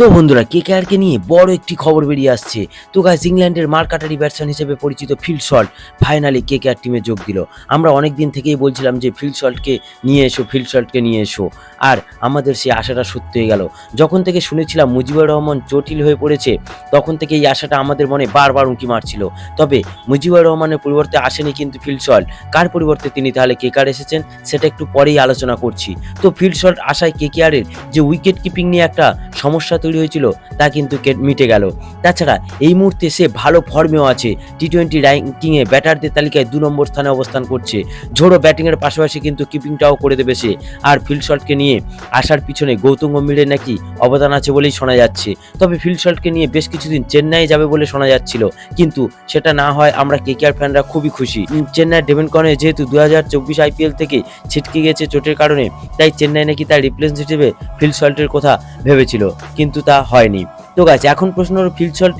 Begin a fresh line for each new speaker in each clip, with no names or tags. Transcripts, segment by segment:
তো বন্ধুরা কেকেআরকে নিয়ে বড় একটি খবর বেরিয়ে আসছে। তো গাইস ইংল্যান্ডের মার্কাটারি ব্যাটসম্যান হিসেবে পরিচিত ফিল্ড শল্ট ফাইনালি কেকেআর টিমে যোগ দিল। আমরা অনেক দিন থেকেই বলছিলাম যে ফিল্ড শল্টকে নিয়ে এসো ফিল্ড শল্টকে নিয়ে এসো। আর আমাদের সেই আশাটা সত্যি হয়ে গেল। যখন থেকে শুনেছিলাম মুজিবুর রহমান জটিল হয়ে পড়েছে, তখন থেকে এই আশাটা আমাদের মনে বারবার উঁকি মারছিল। তবে মুজিবুর রহমানের পরিবর্তে আসেনি কিন্তু ফিল্ড শল্ট কার পরিবর্তে তিনি তাহলে কেকার এসেছেন, সেটা একটু পরেই আলোচনা করছি। তো ফিল্ড শল্ট আশায় কেকেআরের যে উইকেট কিপিং নিয়ে একটা সমস্যা তৈরি হয়েছিল, তা কিন্তু মিটে গেল। তাছাড়া এই মুহূর্তে সে ভালো ফর্মেও আছে। টি টোয়েন্টি র্যাঙ্কিংয়ে ব্যাটারদের তালিকায় দু নম্বর স্থানে অবস্থান করছে। ঝোড়ো ব্যাটিংয়ের পাশাপাশি কিন্তু কিপিংটাও করে দেবে সে। আর ফিল্ড শটকে নিয়ে আসার পিছনে গৌতম গম্ভীরের নাকি অবদান আছে বলেই শোনা যাচ্ছে। তবে ফিল্ড শটকে নিয়ে বেশ কিছুদিন চেন্নাই যাবে বলে শোনা যাচ্ছিল। কিন্তু সেটা না হয় আমরা কে কেকেআর ফ্যানরা খুবই খুশি। চেন্নাই ডেভেন কনে যেহেতু দু হাজার চব্বিশ আইপিএল থেকে ছিটকে গেছে চোটের কারণে, তাই চেন্নাই নাকি তার রিপ্লেস ফিল্ড শল্টের কথা ভেবেছিল। কিন্তু তা হয়নি। তো গাছ এখন প্রশ্ন হলো ফিল্ড শল্ট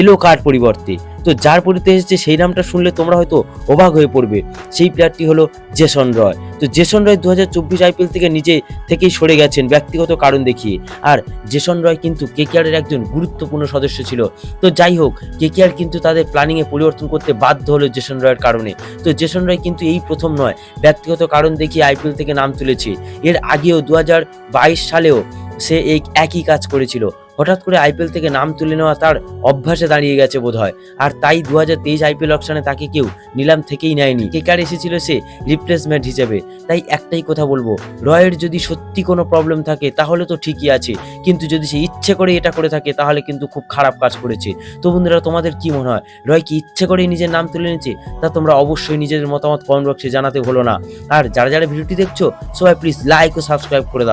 এলো কার পরিবর্তে? তো যার পরিবর্তে এসেছে সেই নামটা শুনলে তোমরা হয়তো অবাক হয়ে পড়বে। সেই প্লেয়ারটি হলো জেসন রয়। তো জেসন রয় দু হাজার চব্বিশ আইপিএল থেকে নিজে থেকেই সরে গেছেন, ব্যক্তিগত কারণ দেখিয়ে। আর জেসন রয় কিন্তু কেকেআরের একজন গুরুত্বপূর্ণ সদস্য ছিল। তো যাই হোক কেকেআর কিন্তু তাদের প্ল্যানিংয়ে পরিবর্তন করতে বাধ্য হলো জেসন রয়ের কারণে। তো জেসন রয় কিন্তু এই প্রথম নয়, ব্যক্তিগত কারণ দেখিয়ে আইপিএল থেকে নাম তুলেছে। এর আগেও দু হাজার বাইশ সালেও সে এই একই কাজ করেছিল। হঠাৎ করে আইপিএল থেকে নাম তুলে নেওয়া তার অভ্যাসে দাঁড়িয়ে গেছে বোধহয়। আর তাই দু হাজার তেইশ আইপিএল অপশনে তাকে কেউ নিলাম থেকেই নেয়নি। কেকার এসেছিল সে রিপ্লেসমেন্ট হিসেবে। তাই একটাই কথা বলব, রয়ের যদি সত্যি কোনো প্রবলেম থাকে, তাহলে তো ঠিকই আছে। কিন্তু যদি সে ইচ্ছে করে এটা করে থাকে, তাহলে কিন্তু খুব খারাপ কাজ করেছে। তো বন্ধুরা, তোমাদের কি মনে হয়? রয় কি ইচ্ছে করেই নিজের নাম তুলে নিয়েছে? তা তোমরা অবশ্যই নিজেদের মতামত কমেন্ট বক্সে জানাতে হলো না। আর যারা যারা ভিডিওটি দেখছ, সবাই প্লিজ লাইক ও সাবস্ক্রাইব করে দাও।